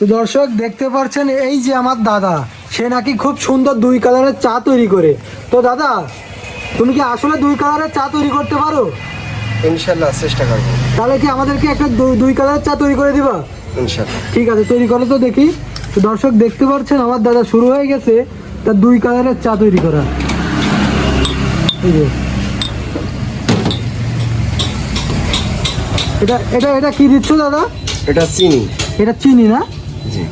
তো দর্শক দেখতে পাচ্ছেন এই যে আমার দাদা সে নাকি খুব সুন্দর দুই কালারের চা তৈরি করে। তো দাদা তুমি কি আসলে দুই কালারের চা তৈরি করতে পারো? ইনশাল্লাহ চেষ্টা করব। তাহলে কি আমাদেরকে একটা দুই- কালারের চা তৈরি করে দিবা? ইনশাল্লাহ। ঠিক আছে তৈরি করো তো দেখি। তো দর্শক দেখতে পাচ্ছেন আমার দাদা শুরু হয়ে গেছে তার দুই কালারের চা তৈরি করা। এটা এটা এটা কি দিচ্ছ দাদা? এটা চিনি। এটা চিনি না? জি।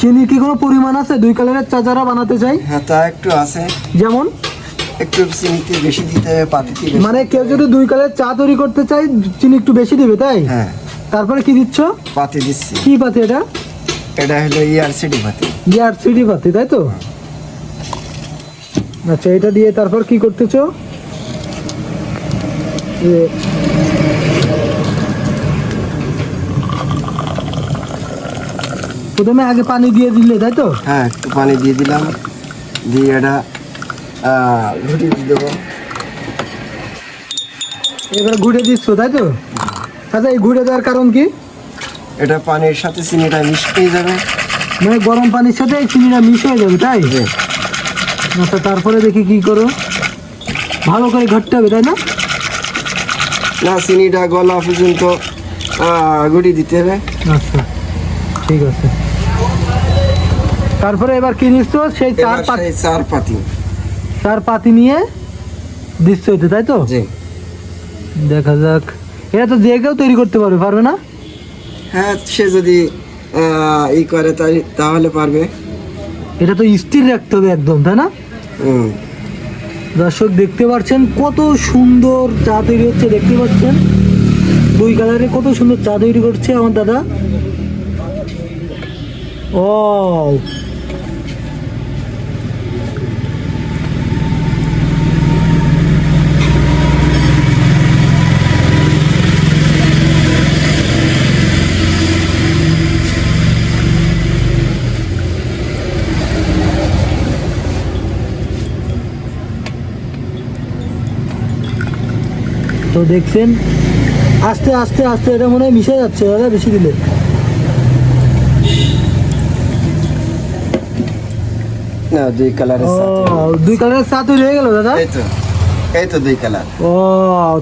চিনি কি কোনো পরিমাণ আছে? দুই কালারের চা যারা বানাতে চাই হ্যাঁ তা একটু আছে। যেমন? একটু চিনিতে বেশি দিতে হবে পাতিতে মানে কেউ যদি দুই কালারের চা তৈরি করতে চাই চিনি একটু বেশি দিবে তাই? হ্যাঁ। তারপরে কি দিচ্ছ? পাতি দিচ্ছি। কি পাতি এটা? এটা হলো ইয়ার সিটি পাতি। ইয়ার সিডি পাতি তাই তো? আচ্ছা এটা দিয়ে তারপর কি করতেছো? প্রথমে আগে পানি দিয়ে দিলে তাই তো? হ্যাঁ একটু পানি দিয়ে দিলাম। দিয়ে এটা ঘুটি দিয়ে দেবো। এবার ঘুরে দিচ্ছ তাই তো? আচ্ছা এই ঘুরে দেওয়ার কারণ কি? এটা পানির সাথে চিনিটা মিশিয়ে যাবে। মানে গরম পানির সাথে চিনিটা মিশ হয়ে যাবে তাই। আচ্ছা তারপরে দেখি কি করো। ভালো করে ঘটতে হবে তাই না? না চিনিটা গলা পর্যন্ত গুটি দিতে হবে। আচ্ছা ঠিক আছে। তারপরে এবার কি নিচ্ছ? সেই চার পাতি চার পাতি। চার পাতি নিয়ে দিচ্ছ এতে তাই তো? জি। দেখা যাক। এটা তো যে কেউ তৈরি করতে পারবে পারবে না? হ্যাঁ সে যদি ই করে তাই তাহলে পারবে। এটা তো স্থির রাখতে হবে একদম তাই না? দর্শক দেখতে পাচ্ছেন কত সুন্দর চা তৈরি হচ্ছে দেখতে পাচ্ছেন? দুই কালারে কত সুন্দর চা তৈরি করছে আমার দাদা। ও তো দেখছেন আস্তে আস্তে আস্তে এটা মনে হয় মিশে যাচ্ছে দাদা বেশি দিলে। না দুই কালারের। দুই হয়ে গেল দাদা? এই তো দুই কালার ও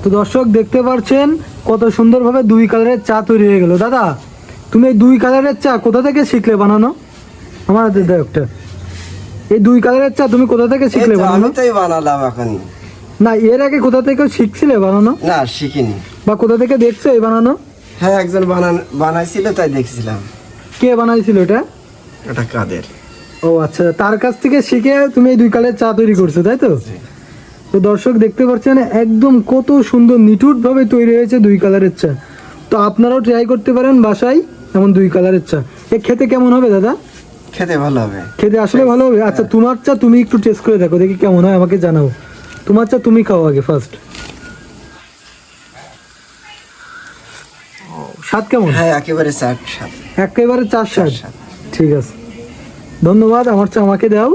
তো দর্শক দেখতে পাচ্ছেন কত সুন্দরভাবে দুই কালারের চা তৈরি হয়ে গেল। দাদা তুমি এই দুই কালারের চা কোথা থেকে শিখলে বানানো? আমার হাতে দাও একটা। এই দুই কালারের চা তুমি কোথা থেকে শিখলে বানানো? আমি তাই বানালাম এখন। না এর আগে কোথা থেকে শিখছিলে বানানো? না শিখিনি। বা কোথা থেকে দেখছ এই বানানো? হ্যাঁ একজন বানান বানাইছিল তাই দেখছিলাম। কে বানাইছিল এটা? এটা কাদের? ও আচ্ছা তার কাছ থেকে শিখে তুমি এই দুই কালের চা তৈরি করছ তাই তো? তো দর্শক দেখতে পাচ্ছেন একদম কত সুন্দর নিঠুট ভাবে তৈরি হয়েছে দুই কালারের চা। তো আপনারাও ট্রাই করতে পারেন বাসায় এমন দুই কালারের চা। এ খেতে কেমন হবে দাদা? খেতে ভালো হবে। খেতে আসলে ভালো হবে? আচ্ছা তোমার চা তুমি একটু টেস্ট করে দেখো দেখি কেমন হয় আমাকে জানাও। তোমার চা তুমি খাও আগে ফার্স্ট স্বাদ কেমন? হ্যাঁ একেবারে চার স্বাদ। একেবারে চার স্বাদ। স্বাদ। ঠিক আছে। ধন্যবাদ আমার চা আমাকে দাও।